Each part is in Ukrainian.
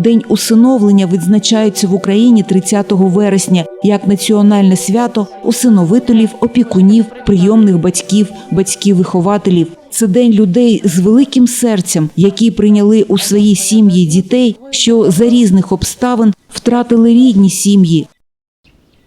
День усиновлення відзначається в Україні 30 вересня як національне свято усиновителів, опікунів, прийомних батьків, батьків-вихователів. Це день людей з великим серцем, які прийняли у свої сім'ї дітей, що за різних обставин втратили рідні сім'ї.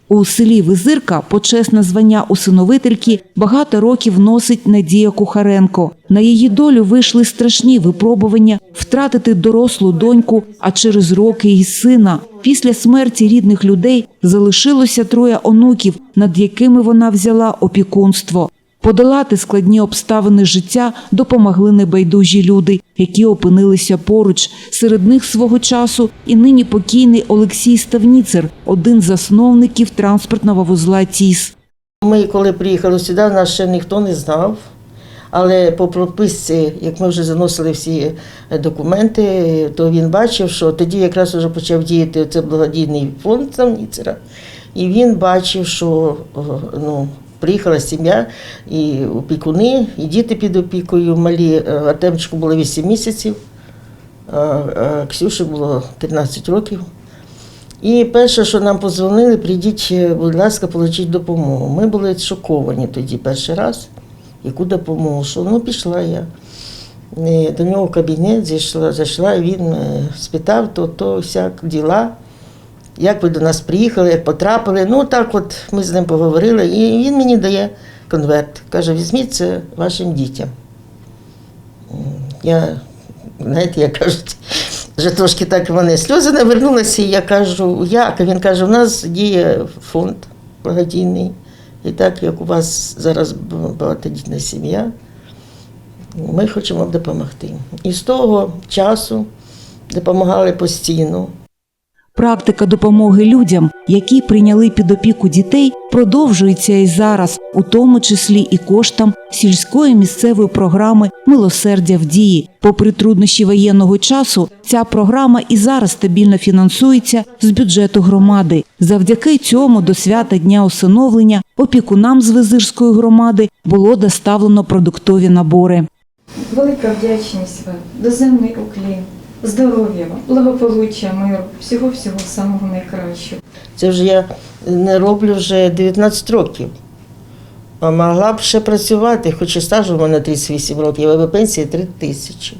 У селі Визирка почесне звання усиновительки багато років носить Надія Кухаренко. На її долю вийшли страшні випробування втратити дорослу доньку, а через роки й сина. Після смерті рідних людей залишилося троє онуків, над якими вона взяла опікунство. Подолати складні обставини життя допомогли небайдужі люди, які опинилися поруч. Серед них свого часу і нині покійний Олексій Ставніцер, один з засновників транспортного вузла ТІС. Ми, коли приїхали сюди, нас ще ніхто не знав. Але по прописці, як ми вже заносили всі е, документи, то він бачив, що тоді якраз вже почав діяти це благодійний фонд Самніцера. І він бачив, що ну, приїхала сім'я, і опікуни, і діти під опікою малі. Е, Артемчику було 8 місяців, а Ксюші було 13 років. І перше, що нам подзвонили, прийдіть, е, будь ласка, получіть допомогу. Ми були шоковані тоді перший раз. Яку допомогу? Що? Ну, пішла я. Е, До нього в кабінет зайшла, зайшла він спитав, то, то всяк діла. Як ви до нас приїхали, як потрапили. Ну, так от ми з ним поговорили, і він мені дає конверт. Каже, візьміть це вашим дітям. Я, знаєте, як кажуть, вже трошки так в мене сльози навернулися, і я кажу, як? Він каже, у нас діє фонд благодійний. І так як у вас зараз багатодітна сім'я, ми хочемо вам допомогти. І з того часу допомагали постійно. Практика допомоги людям, які прийняли під опіку дітей, продовжується і зараз, у тому числі і коштам сільської місцевої програми Милосердя в дії. Попри труднощі воєнного часу, ця програма і зараз стабільно фінансується з бюджету громади. Завдяки цьому до свята дня усиновлення опікунам з Визирської громади було доставлено продуктові набори. Велика вдячність вам, доземний уклін, здоров'я благополуччя, миру, всього-всього самого найкращого. Це вже я не роблю вже 19 років. А могла б ще працювати, хоч і стажу у мене 38 років, а пенсія 3 тисячі.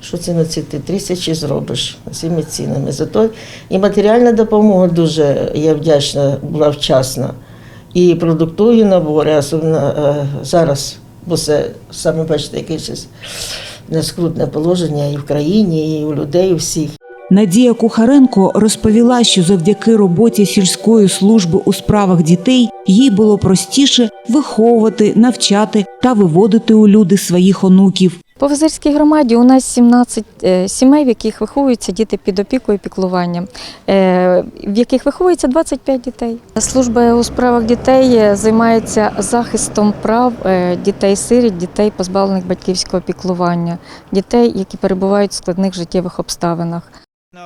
Що це на ці тисячі зробиш цими цінами? Зато і матеріальна допомога дуже я вдячна була вчасна. І продуктові набори, особливо е, зараз, бо це саме бачите, яке зараз нескрутне положення і в країні, і у людей, у всіх. Надія Кухаренко розповіла, що завдяки роботі сільської служби у справах дітей їй було простіше виховувати, навчати та виводити у люди своїх онуків. По Визирській громаді у нас 17 е, сімей, в яких виховуються діти під опікою і піклуванням, е, в яких виховується 25 дітей. Служба у справах дітей е, займається захистом прав дітей-сиріт, дітей, позбавлених батьківського піклування, дітей, які перебувають в складних життєвих обставинах.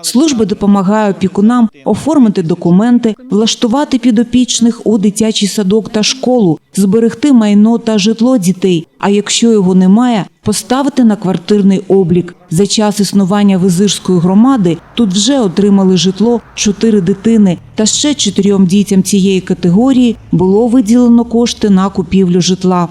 Служба допомагає опікунам оформити документи, влаштувати підопічних у дитячий садок та школу, зберегти майно та житло дітей. А якщо його немає, поставити на квартирний облік. За час існування визирської громади тут вже отримали житло чотири дитини, та ще чотирьом дітям цієї категорії було виділено кошти на купівлю житла.